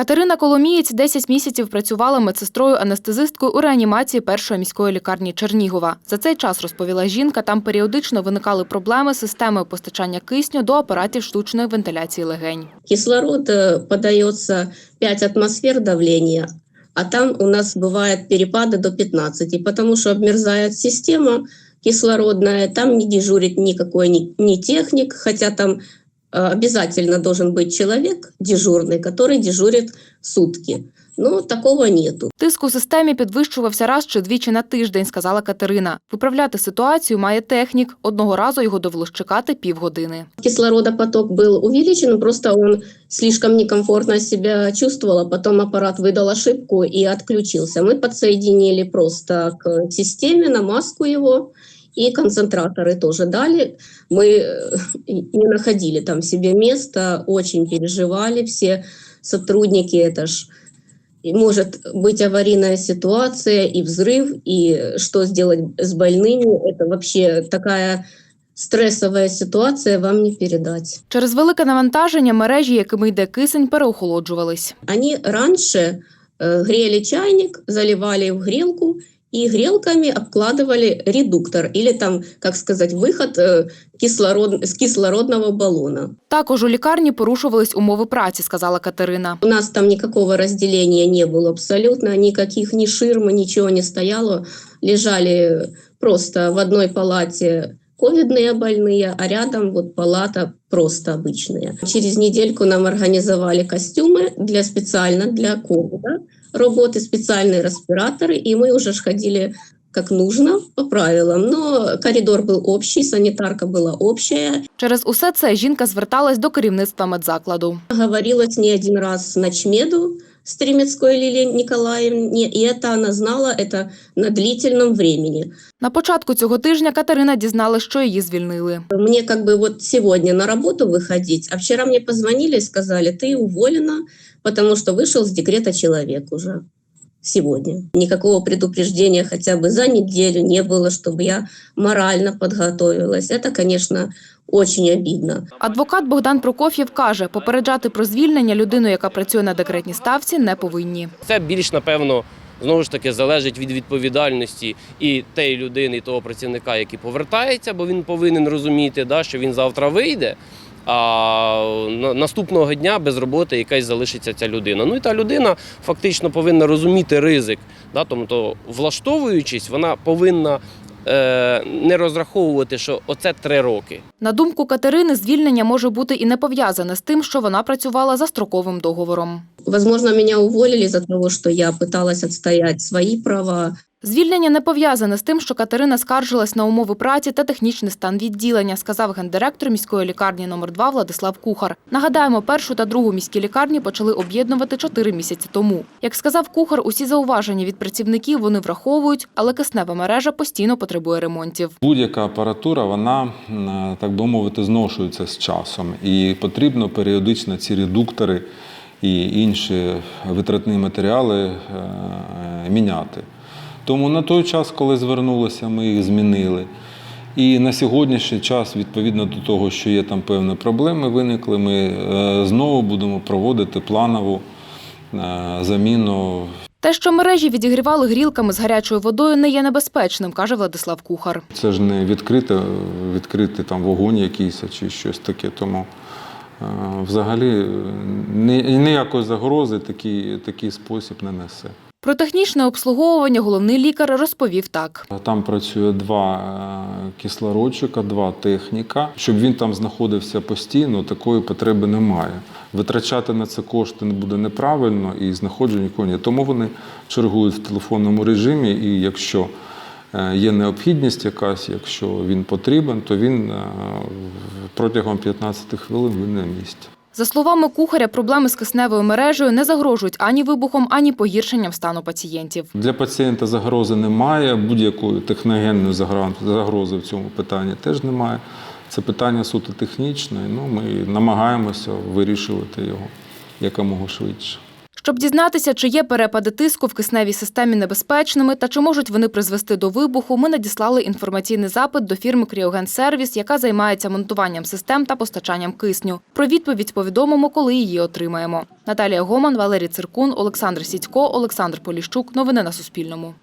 Катерина Коломієць 10 місяців працювала медсестрою-анестезисткою у реанімації першої міської лікарні Чернігова. За цей час, розповіла жінка, там періодично виникали проблеми з системою постачання кисню до апаратів штучної вентиляції легень. Кислород э, подается 5 атмосфер давления, а там у нас бывают перепады до 15, потому что обмерзает система кислородная, там не дежурит никакой ни, ни техник, хотя там э, обязательно должен быть человек дежурный, который дежурит сутки. Но такого нету. Тиск у системі підвищувався раз чи двічі на тиждень, сказала Катерина. Виправляти ситуацію має технік. Одного разу його довелось чекати півгодини. Кислородопоток был увеличен, просто он слишком некомфортно себя чувствовал, а потом аппарат выдал ошибку и отключился. Мы подсоединили просто к системе, на маску его, и концентраторы тоже дали. Мы э, не находили там себе места, очень переживали все сотрудники, это ж и может быть аварийная ситуация и взрыв, и что сделать с больными, это вообще такая стрессовая ситуация вам не передать. Через велике навантаження мережі, якими йде кисень, переохолоджувались. Они раньше э, грели чайник, заливали в грелку и грелками обкладывали редуктор или там, как сказать, выход э, кислород, с кислородного баллона. Також у лікарні порушувались умови праці, сказала Катерина. У нас там никакого разделения не было абсолютно, никаких ни ширм, ничего не стояло. Лежали просто в одной палате ковидные больные, а рядом вот палата просто обычные. Через недельку нам организовали костюмы для специально для ковида, работы, специальные респираторы, и мы уже ж ходили как нужно, по правилам. Но коридор был общий, санитарка была общая, Через усе це жінка зверталась до керівництва медзакладу. говорилось не один раз с ночмеду Стремецкой Лилии Николаевне, и это она знала это на длительном времени. На початку цього тижня Катерина дізналась, що її звільнили. Мне как бы вот сегодня на работу выходить, а вчера мне позвонили и сказали, ты уволена, потому что вышел с декрета человек уже сегодня. Никакого предупреждения хотя бы за неделю не было, чтобы я морально подготовилась. Это, конечно, очень обидно. Адвокат Богдан Прокоф'єв каже, попереджати про звільнення людину, яка працює на декретній ставці, не повинні. Це більш напевно знову ж таки залежить від відповідальності і тієї людини, і того працівника, який повертається, бо він повинен розуміти, да, що він завтра вийде. А наступного дня без роботи якась залишиться ця людина. Ну і та людина фактично повинна розуміти ризик. Да, тобто, влаштовуючись, вона повинна е, не розраховувати, що оце три роки. На думку Катерини, звільнення може бути і не пов'язане з тим, що вона працювала за строковим договором. Возможно, меня уволили из-за того, что я пыталась отстоять свои права, Звільнення не пов'язане з тим, що Катерина скаржилась на умови праці та технічний стан відділення, сказав гендиректор міської лікарні номер 2 Владислав Кухар. Нагадаємо, першу та другу міські лікарні почали об'єднувати чотири місяці тому. Як сказав Кухар, усі зауваження від працівників вони враховують, але киснева мережа постійно потребує ремонтів. Будь-яка апаратура, вона, так би мовити, зношується з часом. І потрібно періодично ці редуктори і інші витратні матеріали е, міняти. Тому на той час, коли звернулися, ми їх змінили. І на сьогоднішній час, відповідно до того, що є там певні проблеми, виникли, ми е, знову будемо проводити планову е, заміну Те, що мережі відігрівали грілками з гарячою водою, не є небезпечним, каже Владислав Кухар. Це ж не відкрите, відкритий там вогонь якийсь чи щось таке. Тому е, взагалі ніякої загрози такий, такий спосіб не несе. Про технічне обслуговування головний лікар розповів так. Там працює два е, кислородчика, два техніка. Щоб він там знаходився постійно, такої потреби немає. Витрачати на це кошти не буде неправильно і знаходжу нікого ні. Тому вони чергують в телефонному режимі, і якщо е, є необхідність якась, якщо він потрібен, то він е, протягом 15 хвилин він на місці. За словами кухаря, проблеми з кисневою мережею не загрожують ані вибухом, ані погіршенням стану пацієнтів. Для пацієнта загрози немає, будь-якої техногенної загрози в цьому питанні теж немає. Це питання суто технічне. Ну, ми намагаємося вирішувати його якомога швидше. Щоб дізнатися, чи є перепади тиску в кисневій системі небезпечними та чи можуть вони призвести до вибуху, ми надіслали інформаційний запит до фірми Кріоген Сервіс, яка займається монтуванням систем та постачанням кисню. Про відповідь повідомимо, коли її отримаємо. Наталія Гоман, Валерій Циркун, Олександр Сідько, Олександр Поліщук. Новини на Суспільному.